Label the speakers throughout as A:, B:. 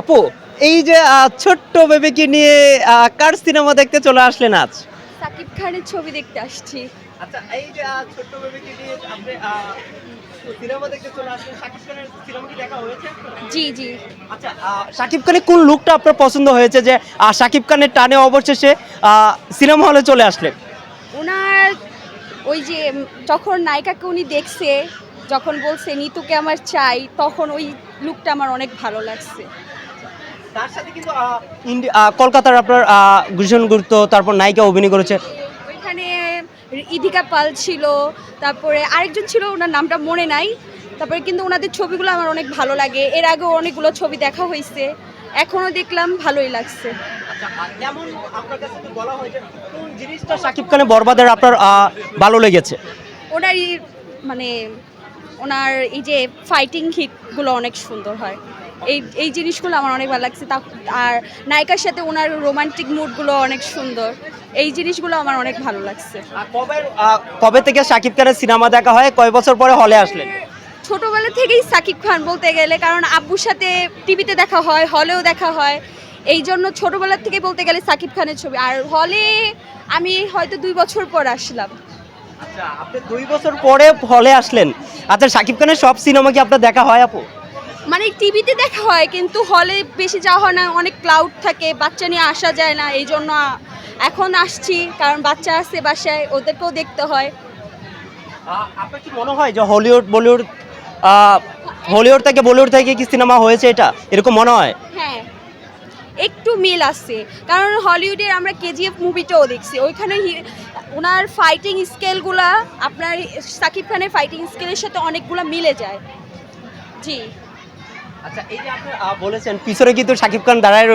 A: আপু এই যে ছোট্ট বেবিকে নিয়ে কার সিনেমা দেখতে চলে আসলেন আজ?
B: সাকিব খানের ছবি দেখতে আসছি।
A: আচ্ছা এই যে ছোট্ট বেবিকে নিয়ে আপনি সিনেমা দেখতে চলে আসলেন শাকিব খানের সিনেমা কি দেখা হয়েছে?
B: জি জি।
A: আচ্ছা শাকিব খানের কোন লুকটা আপনার পছন্দ হয়েছে যে শাকিব খানের টানে অবশেষে সিনেমা হলে চলে আসলেন?
B: ওনার ওই যে যখন নায়িকাকে উনি দেখছে যখন বলছে নিতুকে আমার চাই তখন ওই লুকটা আমার অনেক ভালো লাগছে।
A: তার সাথে কিন্তু কলকাতার আপনার গুলশান গুরুত্ব তারপর নায়িকা অভিনয় করেছে।
B: ওইখানে ইদিকা পাল ছিল তারপরে আরেকজন ছিল ওনার নামটা মনে নাই। তারপরে কিন্তু ওনাদের ছবিগুলো আমার অনেক ভালো লাগে। এর আগেও অনেকগুলো ছবি দেখা হয়েছে। এখনও দেখলাম ভালোই লাগছে।
A: আচ্ছা, আর কেমন আপনার কাছে বলা হয় যে কোন জিনিসটা শাকিব খানের বরবাদের আপনার ভালো লেগেছে?
B: ওনার মানে ওনার এই যে ফাইটিং হিটগুলো অনেক সুন্দর হয়। এই এই জিনিসগুলো আমার অনেক ভালো লাগছে। তা আর নায়িকার সাথে ওনার রোমান্টিক মুডগুলো অনেক সুন্দর। এই জিনিসগুলো আমার অনেক ভালো লাগছে।
A: কবে কবে থেকে সাকিব খানের সিনেমা দেখা হয়? কয় বছর পরে হলে আসলেন?
B: ছোটোবেলা থেকেই সাকিব খান বলতে গেলে কারণ আব্বুর সাথে টিভিতে দেখা হয় হলেও দেখা হয়। এই জন্য ছোটোবেলা থেকে বলতে গেলে সাকিব খানের ছবি। আর হলে আমি হয়তো দুই বছর পর আসলাম।
A: আচ্ছা আপনি দুই বছর পরে হলে আসলেন। আচ্ছা শাকিব খানের সব সিনেমা কি আপনার দেখা হয় আপু?
B: মানে টিভিতে দেখা হয় কিন্তু হলে বেশি যাওয়া হয় না। অনেক ক্লাউড থাকে বাচ্চা নিয়ে আসা যায় না এই জন্য এখন আসছি কারণ বাচ্চা আছে বাসায় ওদেরকেও দেখতে হয়।
A: আপনার কি মনে হয় যে হলিউড বলিউড হলিউড থেকে বলিউড থেকে কি সিনেমা হয়েছে এটা? এরকম মনে হয়?
B: হ্যাঁ একটু মিল আছে। কারণ হলিউডের আমরা কেজিএফ মুভিটাও দেখছি। ওইখানে ওনার ফাইটিং স্কেলগুলা আপনার সাকিব খানের ফাইটিং স্কেলের সাথে অনেকগুলো মিলে যায়। জি।
A: আচ্ছা এই যে আপনি বলেছেন পিছনে কিন্তু শাকিব খান দাঁড়ায়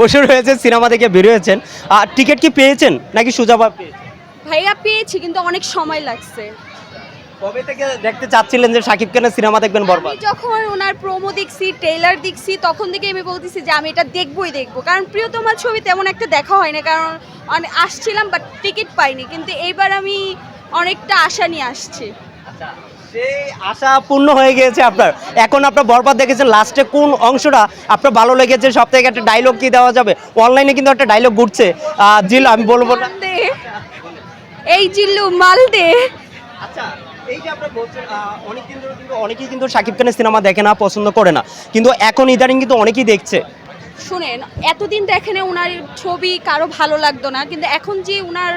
A: বসে রয়েছে সিনেমা থেকে বেরিয়েছেন। আর টিকিট কি পেয়েছেন নাকি সুজাবা পেয়েছেন?
B: ভাইয়া পেয়েছি কিন্তু অনেক সময় লাগছে।
A: কবে থেকে দেখতে চাচ্ছিলেন যে শাকিব খানের সিনেমা দেখবেন বরবাদ?
B: যখন ওনার প্রোমো দেখছি ট্রেলার দেখছি তখন থেকে আমি বলতেছি যে আমি এটা দেখবই দেখব। কারণ প্রিয়তমার ছবি তেমন একটা দেখা হয় না কারণ আসছিলাম বাট টিকিট পাইনি। কিন্তু এইবার আমি অনেকটা আশা নিয়ে আসছি।
A: আচ্ছা সেই আশা পূর্ণ হয়ে গিয়েছে আপনার। এখন আপনার বরবাদ দেখেছেন লাস্টে কোন অংশটা আপনার ভালো লেগেছে সব থেকে একটা ডায়লগ কি দেওয়া যাবে? অনলাইনে কিন্তু একটা ডায়লগ ঘুরছে। জিল আমি বলব না।
B: এই জিল্লু মাল দে
A: আচ্ছা এই যে আপনারা বলছেন অনেক ধরে কিন্তু অনেকেই কিন্তু শাকিব খানের সিনেমা দেখে না পছন্দ করে না। কিন্তু এখন ইদানিং কিন্তু অনেকেই দেখছে।
B: শুনেন এতদিন দেখেন ওনার ছবি কারও ভালো লাগতো না কিন্তু এখন যে ওনার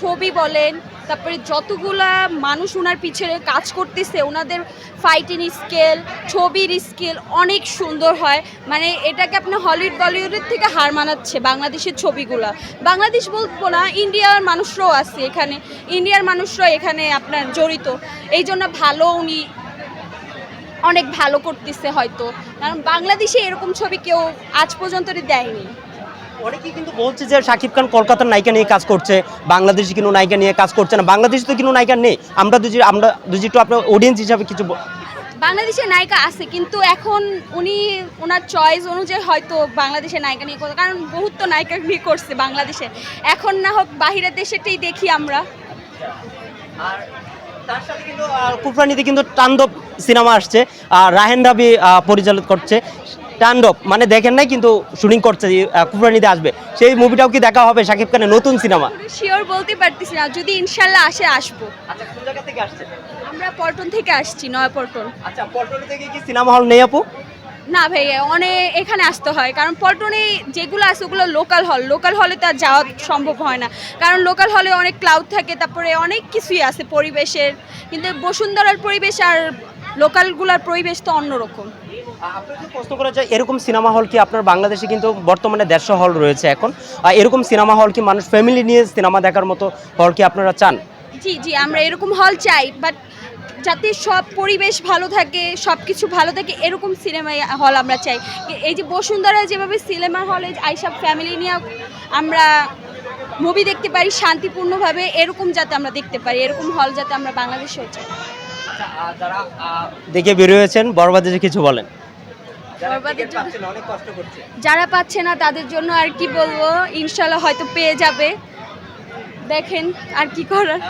B: ছবি বলেন তারপরে যতগুলা মানুষ ওনার পিছনে কাজ করতেছে ওনাদের ফাইটিং স্কেল ছবির স্কেল অনেক সুন্দর হয়। মানে এটাকে আপনার হলিউড বলিউডের থেকে হার মানাচ্ছে বাংলাদেশের ছবিগুলা। বাংলাদেশ বলব না, ইন্ডিয়ার মানুষরাও আছে এখানে। ইন্ডিয়ার মানুষরাও এখানে আপনার জড়িত। এই জন্য ভালো উনি অনেক ভালো করতেছে হয়তো। কারণ বাংলাদেশে এরকম ছবি কেউ আজ পর্যন্ত দেয়নি।
A: অনেকেই কিন্তু বলছে যে শাকিব খান কলকাতার নায়িকা নিয়ে কাজ করছে বাংলাদেশি কোনো নায়িকা নিয়ে কাজ করছে না। বাংলাদেশে তো কোনো নায়িকা নেই। আমরা দুজি আমরা দুজি একটু আপনার অডিয়েন্স হিসাবে কিছু
B: বাংলাদেশের নায়িকা আছে কিন্তু এখন উনি ওনার চয়েস অনুযায়ী হয়তো বাংলাদেশের নায়িকা নিয়ে করতে কারণ বহুত তো নায়িকা নিয়ে করছে বাংলাদেশে। এখন না হোক বাহিরের দেশেরটাই দেখি আমরা।
A: আর তার সাথে কিন্তু কুফরানিতে কিন্তু তাণ্ডব সিনেমা আসছে আর রাহেন রাবি পরিচালিত করছে। তাণ্ডব মানে দেখেন নাই কিন্তু শুটিং করছে আহ, কুফরানিতে আসবে। সেই মুভিটাও কি দেখা হবে শাকিব খানের নতুন সিনেমা
B: শিওর বলতে পারতেছি না যদি ইনশাল্লাহ আসে আসব।
A: আচ্ছা কোন জায়গা থেকে আসছে?
B: আমরা পল্টন থেকে আসছি নয় পল্টন
A: আচ্ছা পল্টন থেকে কি সিনেমা হল নেই আপু?
B: না ভাই অনেক এখানে আসতে হয় কারণ পল্টনে যেগুলো আছে ওগুলো লোকাল হল লোকাল হলে তো আর যাওয়া সম্ভব হয় না। কারণ লোকাল হলে অনেক ক্লাউড থাকে তারপরে অনেক কিছুই আছে পরিবেশের। কিন্তু বসুন্ধরার পরিবেশ আর লোকালগুলোর পরিবেশ তো অন্যরকম।
A: প্রশ্ন করা যায় এরকম সিনেমা হল কি আপনার বাংলাদেশে কিন্তু বর্তমানে দেড়শো হল রয়েছে এখন? আর এরকম সিনেমা হল কি মানুষ ফ্যামিলি নিয়ে সিনেমা দেখার মতো হল কি আপনারা চান?
B: জি জি আমরা এরকম হল চাই বাট যাতে সব পরিবেশ ভালো থাকে সব কিছু ভালো থাকে এরকম সিনেমা হল আমরা চাই। এই যে বসুন্ধরা যেভাবে সিনেমা হলে আইসব ফ্যামিলি নিয়ে আমরা মুভি দেখতে পারি শান্তিপূর্ণভাবে এরকম যাতে আমরা দেখতে পারি এরকম হল যাতে আমরা বাংলাদেশেও চাই।
A: যারা দেখে বেরিয়েছেন বরবাদে কিছু বলেন।
B: যারা পাচ্ছে না তাদের জন্য আর কি বলব? ইনশাল্লাহ হয়তো পেয়ে যাবে। দেখেন আর কি করার।